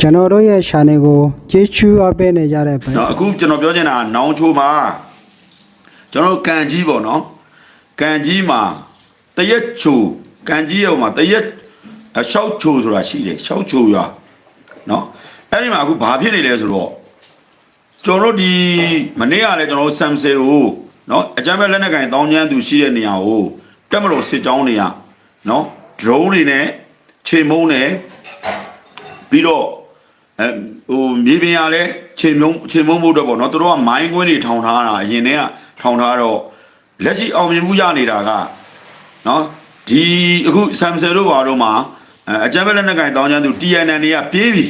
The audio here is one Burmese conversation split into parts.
ကျွန်တော်တို့ရဲ့ channel ကိုကျေးဇူးအပ်ပေးနေကြတဲ့ဗျာနော်အခုကျွန်တော်ပြောချင်တာနောင်ချိုးပါကျွန်တော်ကန်ကြီးပေါ့နော်ကန်ကြီးမှာတရက်ချိုကန်ကြီးရုံမှာတရက်အရှောက်ချိုဆိုတာရှိတယ်ရှောက်ချိုရွာနော်အဲ့ဒီမှာအခုဘာဖြစ်နေလဲဆိုတော့ကျွန်တော်ဒီမနေ့ကလည်းကျွန်တော်ဆမ်ဆယ်ကိုနော်အကြမ်းဖက်လက်နက်ကင်တောင်းကျမ်းသူရှိတဲ့နေရာကိုတက်မလို့စစ်ကြောင်းတွေကနော် drone တွေနဲ့ချိန်မုံနဲ့ပြီးတော့ အဲဟိုမြေပြင်ရလဲချိန်မုံချိန်မုံဖို့အတွက်ပေါ့နော်သူတို့ကမိုင်းကွင်းတွေထောင်ထားတာအရင်တည်းကထောင်ထားတော့လက်ရှိအောင်မြင်မှုရနေတာကနော်ဒီအခုဆမ်ဆယ်တို့ဘာတို့မှာအဲအကြမ်းဖက်လက်နက်ကင်တောင်းချမ်းသူ TNN တွေကပြေးပြီ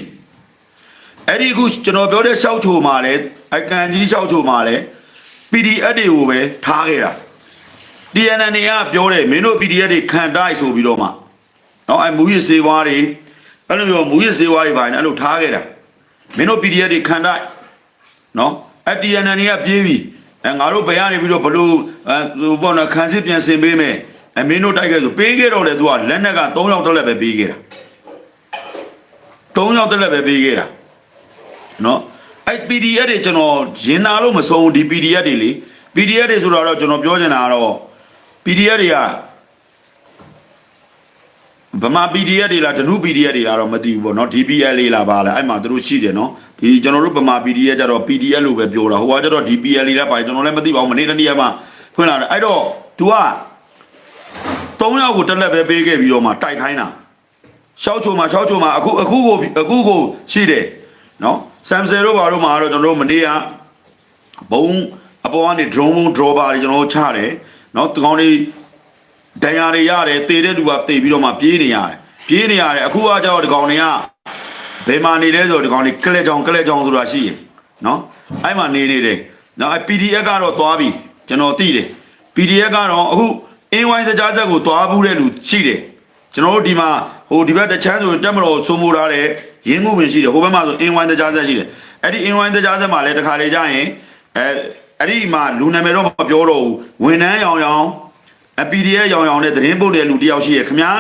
အဲ့ဒီအခုကျွန်တော်ပြောတဲ့ရှောက်ချိုမှာလဲအကန်ကြီးရှောက်ချိုမှာလဲ PDF တွေကိုပဲထားခဲ့တာ TNN တွေကပြောတယ်မင်းတို့ PDF တွေခံတိုက်ဆိုပြီးတော့မှနော်အဲမူရစ်စေဝါတွေ အဲ့လိုမျိုးမူရစ်စေဝါတွေပါနေအဲ့လိုထားခဲ့တာမင်းတို့ PDF တွေခံတိုက်နော်အ TNN တွေကပြေးပြီအဲငါတို့ဘယ်ရနေပြီးတော့ဘလို့အဲဟိုပေါ့နော်ခံစစ်ပြန်ဆင်ပေးမယ်အမင်းတို့တိုက်ခဲ့ဆိုပေးခဲ့တော့လေသူကလက်နက်က3ယောက်တက်လက်ပဲပေးခဲ့တာ3ယောက်တက်လက်ပဲပေးခဲ့တာနော်အဲ့ PDF တွေကျွန်တော်ရင်နာလို့မဆုံးဘူးဒီ PDF တွေလေ PDF တွေဆိုတော့ကျွန်တော်ပြောချင်တာကတော့ PDF တွေက ဗမာ PDF တွေလားဓနု PDF တွေလားတော့မသိဘူးပေါ့နော် DPL လေးလားပါလားအဲ့မှာသူတို့ရှိတယ်နော်ဒီကျွန်တော်တို့ဗမာ PDF ကြတော့ PDF လို့ပဲပြောတာဟိုကကြတော့ DPL လေးလားပါကျွန်တော်လည်းမသိပါဘူးမနေ့တနေ့ကမှဖွင့်လာတယ်အဲ့တော့ तू က3ယောက်ကိုတက်လက်ပဲပေးခဲ့ပြီးတော့မှတိုက်ခိုင်းတာရှောက်ချုံမှာရှောက်ချုံမှာအခုအခုကိုအခုကိုရှိတယ်နော်ဆမ်ဆယ်တို့ဘာတို့မှာတော့ကျွန်တော်တို့မနေ့ကဘုံအပေါ်ကနေ drone ဘုံ dropper တွေကျွန်တော်တို့ချတယ်နော်ဒီကောင်တွေ ဒဏ်ရာတွေရတယ်တေတဲ့လူကတေပြီးတော့မှပြေးနေရတယ်ပြေးနေရတယ်အခုကကြောက်ဒီကောင်တွေကဘယ်မှာနေလဲဆိုတော့ဒီကောင်တွေကလက်ချောင်ကလက်ချောင်ဆိုတာရှိရယ်နော်အဲ့မှာနေနေတယ်နော်အဲ့ PDF ကတော့သွားပြီကျွန်တော်သိတယ် PDF ကတော့အခုအင်းဝိုင်းတကြားချက်ကိုသွားဘူးတဲ့လူရှိတယ်ကျွန်တော်တို့ဒီမှာဟိုဒီဘက်တချမ်းဆိုတက်မတော်စိုးမိုးထားတဲ့ရင်းမှုပင်ရှိတယ်ဟိုဘက်မှာဆိုအင်းဝိုင်းတကြားဆက်ရှိတယ်အဲ့ဒီအင်းဝိုင်းတကြားဆက်မှာလည်းတခါလေကြာရင်အဲအဲ့ဒီမှာလူနာမည်တော့မပြောတော့ဘူးဝန်ထမ်းရောင်ရောင် အ PDF ရောင်ရောင်နဲ့သတင်းပို့တဲ့လူတယောက်ရှိရခမညာ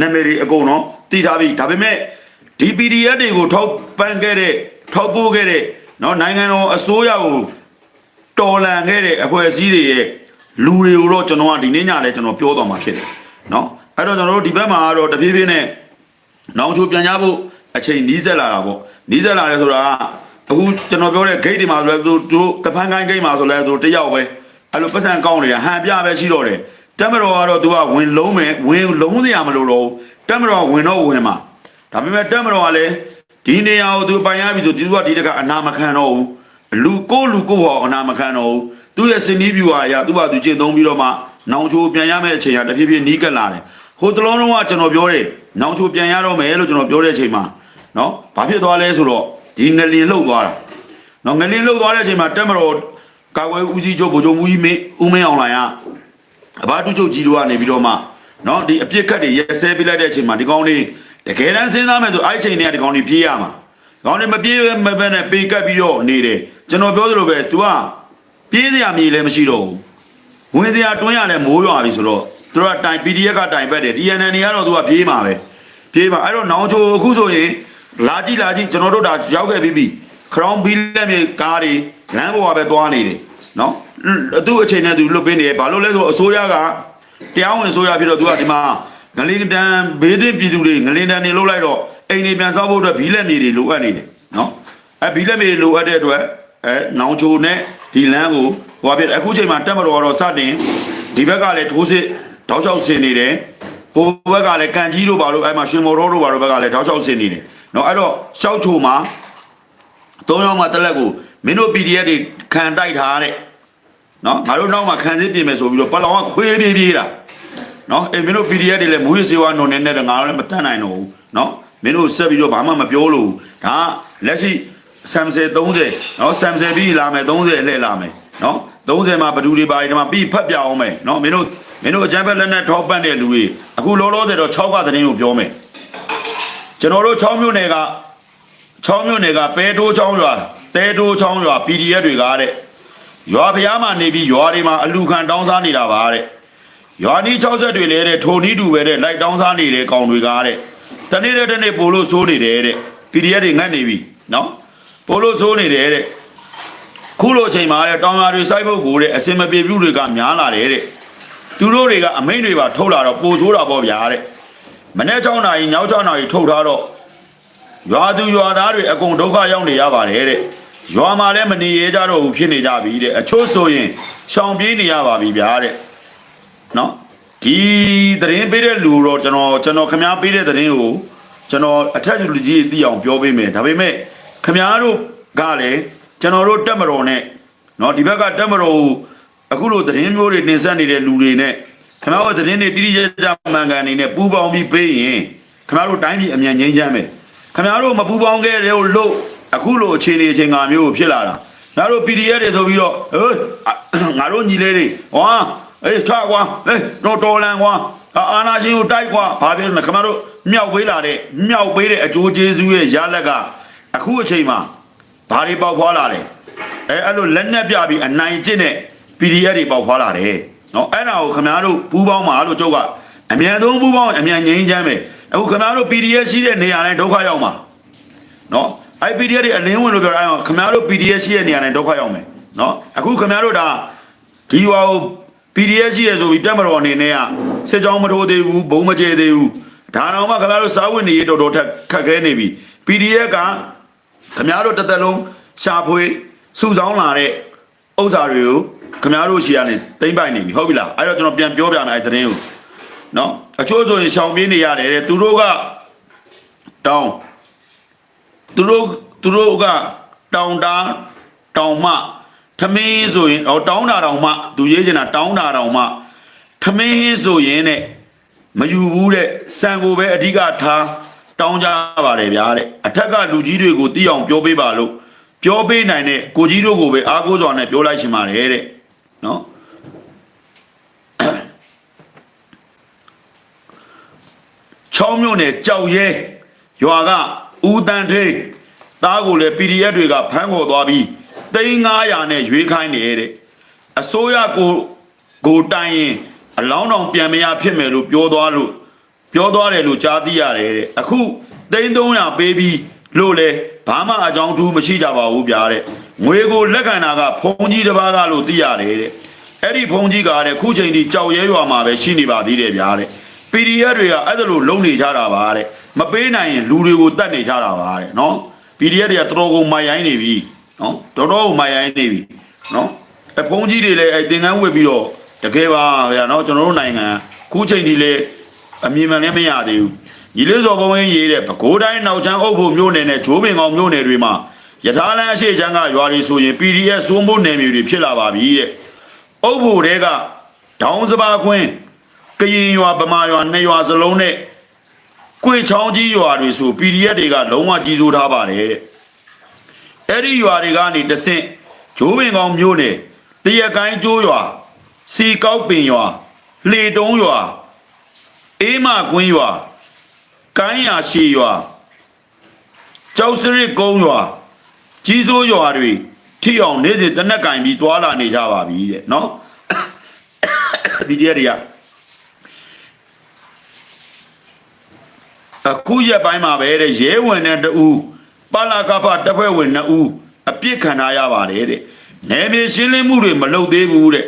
နာမည်တွေအကုန်တော့တည်ထားပြီဒါပေမဲ့ဒီ PDF တွေကိုထောက်ပံ့ခဲ့တဲ့ထောက်ပို့ခဲ့တဲ့เนาะနိုင်ငံတော်အစိုးရကိုတော်လန်ခဲ့တဲ့အဖွဲ့အစည်းတွေရဲ့လူတွေကိုတော့ကျွန်တော်ကဒီနေ့ညလည်းကျွန်တော်ပြောတော်မှာဖြစ်တယ်เนาะအဲ့တော့ကျွန်တော်တို့ဒီဘက်မှာကတော့တပြေးပြေးနဲ့ နောင်ချိုပြန်ရဖို့အချိန်နီးစက်လာတာပေါ့နီးစက်လာတယ်ဆိုတာကအခုကျွန်တော်ပြောတဲ့ gate တွေမှာဆိုလဲသူတို့တဖန်ကိုင်း gate မှာဆိုလဲသူတယောက်ပဲအဲ့လိုပတ်စံကောင်းနေတာဟန်ပြပဲရှိတော့တယ် တက်မတော်ကတော့သူကဝင်လုံးမယ်ဝင်လုံးစရာမလိုတော့ဘူးတက်မတော်ဝင်တော့ဝင်မှာဒါပေမဲ့တက်မတော်ကလည်းဒီနေရာကိုသူပိုင်ရပြီဆိုသူကဒီတကအနာမခံတော့ဘူးလူကိုလူကိုဟောအနာမခံတော့ဘူးသူရဲ့စင်နီးဗျူဟာအရသူ့ဘာသူကျင့်သုံးပြီးတော့မှနောင်ချိုပြန်ရမယ့်အချိန်ကတဖြည်းဖြည်းနီးကပ်လာတယ်ဟိုတလုံးလုံးကကျွန်တော်ပြောတယ်နောင်ချိုပြန်ရတော့မယ်လို့ကျွန်တော်ပြောတဲ့အချိန်မှာနော်ဘာဖြစ်သွားလဲဆိုတော့ဒီငလင်လှုပ်သွားတာနော်ငလင်လှုပ်သွားတဲ့အချိန်မှာတက်မတော်ကာကွယ်ဦးစီးချုပ်ဗိုလ်ချုပ်မူကြီးမင်းဦးမင်းအောင်လိုင်က အဘာတုချုပ်ကြီးတို့ကနေပြီးတော့မှနော်ဒီအပြစ်ခတ်တွေရဲဆဲပြလိုက်တဲ့အချိန်မှာဒီကောင်းလေးတကယ်တမ်းစဉ်းစားမယ်ဆိုအဲ့အချိန်တည်းကဒီကောင်းလေးပြေးရမှာကောင်းလေးမပြေးမပဲနဲ့ပေကတ်ပြီးတော့နေတယ်ကျွန်တော်ပြောသလိုပဲ तू ကပြေးစရာမြေလည်းမရှိတော့ဘူးဝင်တရားတွင်းရတယ်မိုးရွာပြီဆိုတော့သူတို့ကတိုင် PDF ကတိုင်ပက်တယ် DNN တွေကတော့သူကပြေးမှာပဲပြေးမှာအဲ့တော့နောင်ချိုအခုဆိုရင်လာကြည့်လာကြည့်ကျွန်တော်တို့ဒါရောက်ခဲ့ပြီးပြီခရောင်းဘီလက်မြေကားတွေလမ်းပေါ်ကပဲသွားနေတယ် နော်သူ့အချိန်နဲ့သူလွတ်ပေးနေတယ်ဘာလို့လဲဆိုတော့အစိုးရကတရားဝင်အစိုးရဖြစ်တော့သူကဒီမှာငလင်းတန်ဘေးသင့်ပြည်သူတွေငလင်းတန်တွေလှုပ်လိုက်တော့အိမ်တွေပြန်ဆောက်ဖို့အတွက်ဘီလက်မြေတွေလိုအပ်နေတယ်နော်အဲဘီလက်မြေလိုအပ်တဲ့အတွက်အဲနောင်ချိုနဲ့ဒီလမ်းကိုဟိုအဖြစ်အခုချိန်မှာတက်မတော်ကတော့စတင်ဒီဘက်ကလည်းထိုးစစ်တောက်လျှောက်ဆင်နေတယ်ဟိုဘက်ကလည်းကန်ကြီးတို့ဘာလို့အဲမှာရှင်မော်တော်တို့ဘာလို့ဘက်ကလည်းတောက်လျှောက်ဆင်နေတယ်နော်အဲ့တော့ရှောက်ချိုမှာသုံးယောက်မှတက်လက်ကိုမင်းတို့ PDF တွေခံတိုက်ထားတဲ့ နော်ငါတို့နောက်မှခံစစ်ပြင်မယ်ဆိုပြီးတော့ပလောင်ကခွေးပြေးပြေးတာနော်အေးမင်းတို့ PDF တွေလည်းမူရစေဝါနုံနေနဲ့ငါတို့လည်းမတတ်နိုင်တော့ဘူးနော်မင်းတို့ဆက်ပြီးတော့ဘာမှမပြောလို့ဒါလက်ရှိ Samsung 30နော် Samsung ပြီးလာမယ်30လှည့်လာမယ်နော်30မှာဘဒူတွေပါဒီမှာပြီးဖတ်ပြအောင်မယ်နော်မင်းတို့မင်းတို့အကြမ်းဖက်လက်နဲ့ထောက်ပံ့တဲ့လူတွေအခုလောလောဆယ်တော့6ကသတင်းကိုပြောမယ်ကျွန်တော်တို့6မြို့နယ်က6မြို့နယ်ကပဲတိုးချောင်းရွာတဲတိုးချောင်းရွာ PDF တွေကတဲ့ ရွာဖျားမှာနေပြီးရွာတွေမှာအလူခံတောင်းစားနေတာပါတဲ့ရွာနီး60တွေလဲတဲ့ထိုနီးတူပဲတဲ့လိုက်တောင်းစားနေတဲ့ကောင်တွေကတဲ့တနေ့တဲ့တနေ့ပို့လို့စိုးနေတယ်တဲ့ PDF တွေငတ်နေပြီနော်ပိုလို့ဆိုးနေတယ်တဲ့ခုလိုအချိန်မှာတဲ့တောင်ယာတွေစိုက်ဖို့ကိုတဲ့အစင်မပြေပြုတွေကများလာတယ်တဲ့သူတို့တွေကအမိန့်တွေပါထုတ်လာတော့ပိုဆိုးတာပေါ့ဗျာတဲ့မနေ့6နာရီညောက်6နာရီထုတ်ထားတော့ရွာသူရွာသားတွေအကုန်ဒုက္ခရောက်နေရပါတယ်တဲ့ ရွာမှာလည်းမနေရကြတော့ဘူးဖြစ်နေကြပြီတဲ့အချို့ဆိုရင်ရှောင်ပြေးနေရပါပြီဗျာတဲ့နော်ဒီသတင်းပေးတဲ့လူတော့ကျွန်တော်ကျွန်တော်ခမားပေးတဲ့သတင်းကိုကျွန်တော်အထက်လူကြီးသိအောင်ပြောပေးမယ်ဒါပေမဲ့ခမားတို့ကလည်းကျွန်တော်တို့တက်မတော်နဲ့နော်ဒီဘက်ကတက်မတော်ကိုအခုလိုသတင်းမျိုးတွေတင်ဆက်နေတဲ့လူတွေနဲ့ခမားတို့သတင်းတွေတိတိကျကျမှန်ကန်နေနဲ့ပူပေါင်းပြီးပေးရင်ခမားတို့တိုင်းပြည်အမြန်ငြိမ်းချမ်းမယ်ခမားတို့မပူပေါင်းခဲ့တဲ့လို့ အခုလိုအခြေအနေအချိန်ငါမျိုးဖြစ်လာတာငါတို့ PDF တွေဆိုပြီးတော့ဟိုငါတို့ညီလေးတွေဟောအေးချကွာအေးတော်တော်လန်ကွာအာအာနာရှင်ကိုတိုက်ကွာဘာဖြစ်လဲခမတို့မြောက်ပေးလာတဲ့မြောက်ပေးတဲ့အကျိုးကျေးဇူးရဲ့ရလက်ကအခုအချိန်မှာဘာတွေပေါက်ဖွာလာလဲအဲအဲ့လိုလက်နက်ပြပြီးအနိုင်ကျင့်တဲ့ PDF တွေပေါက်ဖွာလာတယ်နော်အဲ့ဒါကိုခမတို့ပူးပေါင်းပါလို့ကျုပ်ကအမြန်ဆုံးပူးပေါင်းအမြန်ငြိမ်းချမ်းမယ်အခုခမတို့ PDF ရှိတဲ့နေရာတိုင်းဒုက္ခရောက်မှာနော် အဲ့ PDF တွေအလင်းဝင်လို့ပြောတာအဲ့ခမတို့ PDF ရှိတဲ့နေရာတိုင်းဒုက္ခရောက်မယ်နော်အခုခမတို့ဒါဒီဟွာကို PDF ရှိရဆိုပြီးတက်မတော်အနေနဲ့ကစစ်ကြောင်းမထိုးသေးဘူးဘုံမကျဲသေးဘူးဒါတော့မှခင်ဗျားတို့စားဝတ်နေရေးတော်တော်ထက်ခက်ခဲနေပြီ PDF ကခင်ဗျားတို့တစ်သက်လုံးရှာဖွေစုဆောင်းလာတဲ့ဥစ္စာတွေကိုခင်ဗျားတို့ရှီကနေတိမ့်ပိုင်နေပြီဟုတ်ပြီလားအဲ့တော့ကျွန်တော်ပြန်ပြောပြမယ်အဲ့သတင်းကိုနော်အချို့ဆိုရင်ရှောင်ပြေးနေရတယ်တဲ့သူတို့ကတောင်း သူတို့သူတို့ကတောင်းတာတောင်းမှထမင်းဆိုရင်ဟောတောင်းတာတောင်မှသူရေးချင်တာတောင်းတာတောင်မှထမင်းဆိုရင်တဲ့မယူဘူးတဲ့စံကိုပဲအဓိကထားတောင်းကြပါတယ်ဗျာတဲ့အထက်ကလူကြီးတွေကိုသိအောင်ပြောပေးပါလို့ပြောပေးနိုင်တဲ့ကိုကြီးတို့ကိုပဲအားကိုးစွာနဲ့ပြောလိုက်ချင်ပါတယ်တဲ့နော်ချောင်းမြို့နယ်ကြောက်ရဲရွာက ဦးတန်းထိန်သားကိုလည်း PDF တွေကဖမ်းခေါ်သွားပြီး3900နဲ့ရွေးခိုင်းနေတဲ့အစိုးရကိုကိုတိုင်ရင်အလောင်းတော်ပြန်မရဖြစ်မယ်လို့ပြောသွားလို့ပြောသွားတယ်လို့ကြားသိရတယ်တဲ့အခု3300ပေးပြီးလို့လေဘာမှအကြောင်းထူးမရှိကြပါဘူးဗျာတဲ့ငွေကိုလက်ခံတာကဖုန်ကြီးတစ်ပါးကလို့သိရတယ်တဲ့အဲ့ဒီဖုန်ကြီးကတဲ့ခုချိန်ထိကြောက်ရဲရွာမှာပဲရှိနေပါသေးတယ်ဗျာတဲ့ PDF တွေကအဲ့ဒါလိုလုံနေကြတာပါတဲ့ မပေးနိုင်ရင်လူတွေကိုတတ်နေကြတာပါတဲ့နော် PDF တွေကတော်တော်ကိုမိုင်ရိုင်းနေပြီနော်တော်တော်ကိုမိုင်ရိုင်းနေပြီနော်အဖုံးကြီးတွေလည်းအဲ့သင်္ကန်းဝတ်ပြီးတော့တကယ်ပါဗျာနော်ကျွန်တော်တို့နိုင်ငံခုချိန်ဒီလေအမြင်မှန်လည်းမရသေးဘူးညီလေးစော်ကုန်းရင်းရေးတဲ့ပဲခူးတိုင်းနောက်ချမ်းအုပ်ဖို့မြို့နယ်နဲ့ဂျိုးပင်ကောင်မြို့နယ်တွေမှာယထာလန်းအရှိချမ်းကရွာတွေဆိုရင် PDF စိုးမိုးနယ်မြေတွေဖြစ်လာပါပြီတဲ့အုပ်ဖို့တဲကဒေါင်းစပါခွင်းကရင်ရွာဗမာရွာနှစ်ရွာစလုံးနဲ့ ကွေချောင်းကြီးရွာတွေဆို PDF တွေကလုံးဝကြီးစိုးထားပါတယ်တဲ့အဲ့ဒီရွာတွေကနေတဆင့်ဂျိုးပင်ကောင်မြို့နယ်တရက်ကိုင်းကျိုးရွာစီကောက်ပင်ရွာလှေတုံးရွာအေးမကွင်းရွာကိုင်းရရှည်ရွာကျောက်စရစ်ကုန်းရွာကြီးစိုးရွာတွေထိအောင်နေ့စဉ်တနက်ကင်ပြီးတွာလာနေကြပါပြီတဲ့နော် PDF တွေက အခုရက်ပိုင်းမှာပဲတဲ့ရဲဝင်တဲ့တူပါလာကဖတပ်ဖွဲ့ဝင်2ဦးအပြစ်ခံထားရပါတယ်တဲ့နယ်မြေရှင်းလင်းမှုတွေမလုပ်သေးဘူးတဲ့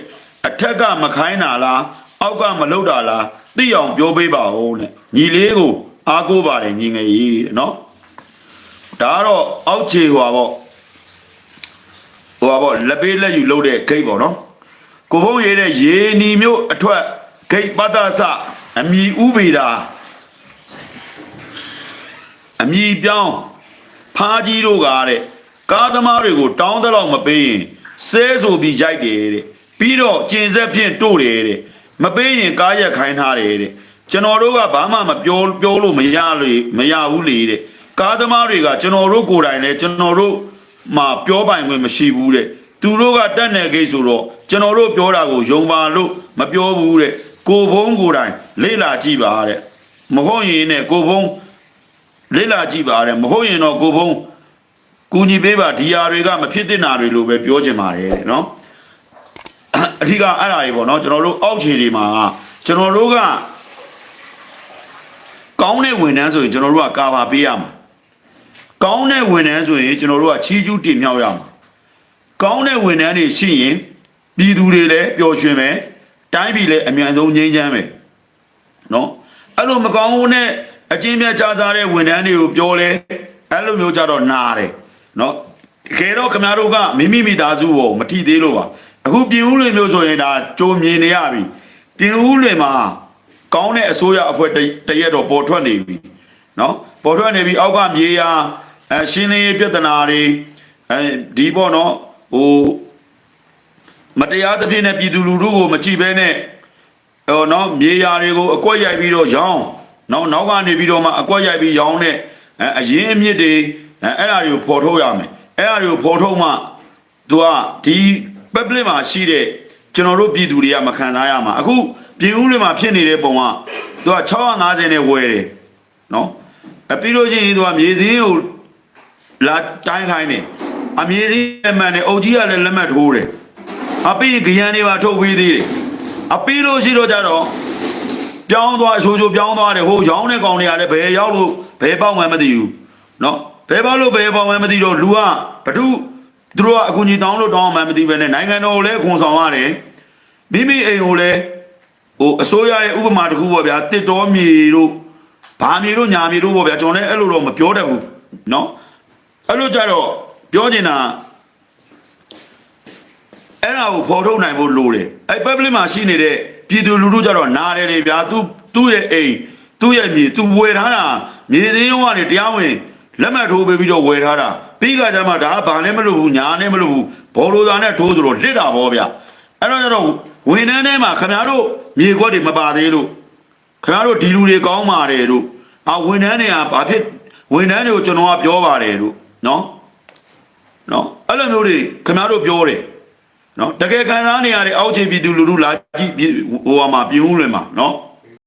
အထက်ကမခိုင်းတာလားအောက်ကမလုပ်တာလားသိအောင်ပြောပေးပါဦးတဲ့ညီလေးကိုအားကိုးပါတယ်ညီငယ်ကြီးတဲ့နော်ဒါကတော့အောက်ခြေဟွာပေါ့ဟွာပေါ့လက်ပေးလက်ယူလုပ်တဲ့ဂိတ်ပေါ့နော်ကိုဖုံးရေးတဲ့ရေနီမျိုးအထွက်ဂိတ်ပတ္တဆအမီဥပေတာ အမြည်ပြောင်းဖားကြီးတို့ကတဲ့ကားသမားတွေကိုတောင်းတလောက်မပေးရင်ဆဲဆိုပြီးရိုက်တယ်တဲ့ပြီးတော့ကျင်ဆက်ဖြင့်တို့တယ်တဲ့မပေးရင်ကားရက်ခိုင်းထားတယ်တဲ့ကျွန်တော်တို့ကဘာမှမပြောပြောလို့မရလေမရဘူးလေတဲ့ကားသမားတွေကကျွန်တော်တို့ကိုယ်တိုင်လည်းကျွန်တော်တို့မှပြောပိုင်ခွင့်မရှိဘူးတဲ့သူတို့ကတက်နေကိဆိုတော့ကျွန်တော်တို့ပြောတာကိုယုံပါလို့မပြောဘူးတဲ့ကိုဖုံးကိုယ်တိုင်လေ့လာကြည့်ပါတဲ့မဟုတ်ရင်နဲ့ကိုဖုံး လေ့လာကြည့်ပါတဲ့မဟုတ်ရင်တော့ကိုဖုံးကူညီပေးပါဒီဟာတွေကမဖြစ်သင့်တာတွေလို့ပဲပြောချင်ပါတယ်တဲ့နော်အထူးကအဲ့ဒါတွေပေါ့နော်ကျွန်တော်တို့အောက်ခြေတွေမှာကျွန်တော်တို့ကကောင်းတဲ့ဝန်ထမ်းဆိုရင်ကျွန်တော်တို့ကကာဗာပေးရမှာကောင်းတဲ့ဝန်ထမ်းဆိုရင်ကျွန်တော်တို့ကချီးကျူးတင်မြှောက်ရမှာကောင်းတဲ့ဝန်ထမ်းတွေရှိရင်ပြည်သူတွေလည်းပျော်ရွှင်မယ်တိုင်းပြည်လည်းအမြန်ဆုံးငြိမ်းချမ်းမယ်နော်အဲ့လိုမကောင်းဘူးနဲ့ အကျဉ်းမြတ်ကြားသားတဲ့ဝန်ထမ်းတွေကိုပြောလဲအဲ့လိုမျိုးကြတော့နာတယ်နော်တကယ်တော့ခင်ဗျားတို့ကမိမိမိသားစုကိုမထိသေးလို့ပါအခုပြင်ဦးလွင်မျိုးဆိုရင်ဒါကြိုမြင်နေရပြီပြင်ဦးလွင်မှာကောင်းတဲ့အစိုးရအဖွဲ့တစ်တရက်တော့ပေါ်ထွက်နေပြီနော်ပေါ်ထွက်နေပြီအောက်ကမြေယာအရှင်းလင်းရေးပြဿနာတွေအဲဒီပေါ့နော်ဟိုမတရားသဖြင့်နဲ့ပြည်သူလူထုကိုမကြည့်ဘဲနဲ့ဟိုနော်မြေယာတွေကိုအကွက်ရိုက်ပြီးတော့ရောင်း နောက်နောက်ကနေပြီးတော့မှအကွက်ရိုက်ပြီးရောင်းတဲ့အဲအရင်အမြစ်တွေအဲအဲ့ဒါတွေကိုဖော်ထုတ်ရမယ်အဲ့ဒါတွေကိုဖော်ထုတ်မှသူကဒီ public မှာရှိတဲ့ကျွန်တော်တို့ပြည်သူတွေကမခံစားရမှာအခုပြည်ဦးတွေမှာဖြစ်နေတဲ့ပုံကသူက650နဲ့ဝယ်တယ်နော်အပြီးလို့ရှိရင်သူကမြေစင်းကိုလာတိုင်းခိုင်းတယ်အမြေစင်းလက်မှန်နဲ့အုပ်ကြီးကလည်းလက်မှတ်ထိုးတယ်အပြီးရင်ကြရန်တွေပါထုတ်ပေးသေးတယ်အပီးလို့ရှိတော့ကြတော့ ပြောင်းသွားအချိုးချိုးပြောင်းသွားတယ်ဟိုရောင်းတဲ့ကောင်တွေကလည်းဘယ်ရောက်လို့ဘယ်ပေါက်မှန်းမသိဘူးနော်ဘယ်ပေါက်လို့ဘယ်ပေါက်မှန်းမသိတော့လူကဘဒုသူတို့ကအကူကြီးတောင်းလို့တောင်းမှန်းမသိပဲနဲ့နိုင်ငံတော်ကိုလည်းခွန်ဆောင်ရတယ်မိမိအိမ်ကိုလည်းဟိုအစိုးရရဲ့ဥပမာတစ်ခုပေါ့ဗျာတစ်တော်မြေတို့ဘာမြေတို့ညာမြေတို့ပေါ့ဗျာကျွန်တော်လည်းအဲ့လိုတော့မပြောတတ်ဘူးနော်အဲ့လိုကြတော့ပြောချင်တာအဲ့ဒါကိုဖော်ထုတ်နိုင်ဖို့လိုတယ်အဲ့ public မှာရှိနေတဲ့ ပြည်သူလူထုကြတော့နားတယ်လေဗျာသူသူ့ရဲ့အိမ်သူ့ရဲ့မြေသူဝယ်ထားတာမြေသေးရောကနေတရားဝင်လက်မှတ်ထိုးပေးပြီးတော့ဝယ်ထားတာပြီးကကြမှာဒါကဘာနဲ့မလို့ဘူးညာနဲ့မလို့ဘူးဘောလိုသာနဲ့ထိုးဆိုတော့လစ်တာဗောဗျအဲ့တော့ကျတော့ဝန်ထမ်းထဲမှာခင်ဗျားတို့မြေခွက်တွေမပါသေးလို့ခင်ဗျားတို့ဒီလူတွေကောင်းပါတယ်လို့အာဝန်ထမ်းတွေကဘာဖြစ်ဝန်ထမ်းတွေကိုကျွန်တော်ကပြောပါတယ်လို့နော်နော်အဲ့လိုမျိုးတွေခင်ဗျားတို့ပြောတယ် နော်တကယ်ခံစားနေရတဲ့အောက်ခြေပြည်သူလူထုလာကြည့်ပြည်ဟိုဟာမှာပြည်ဦးလွင်မှာနော်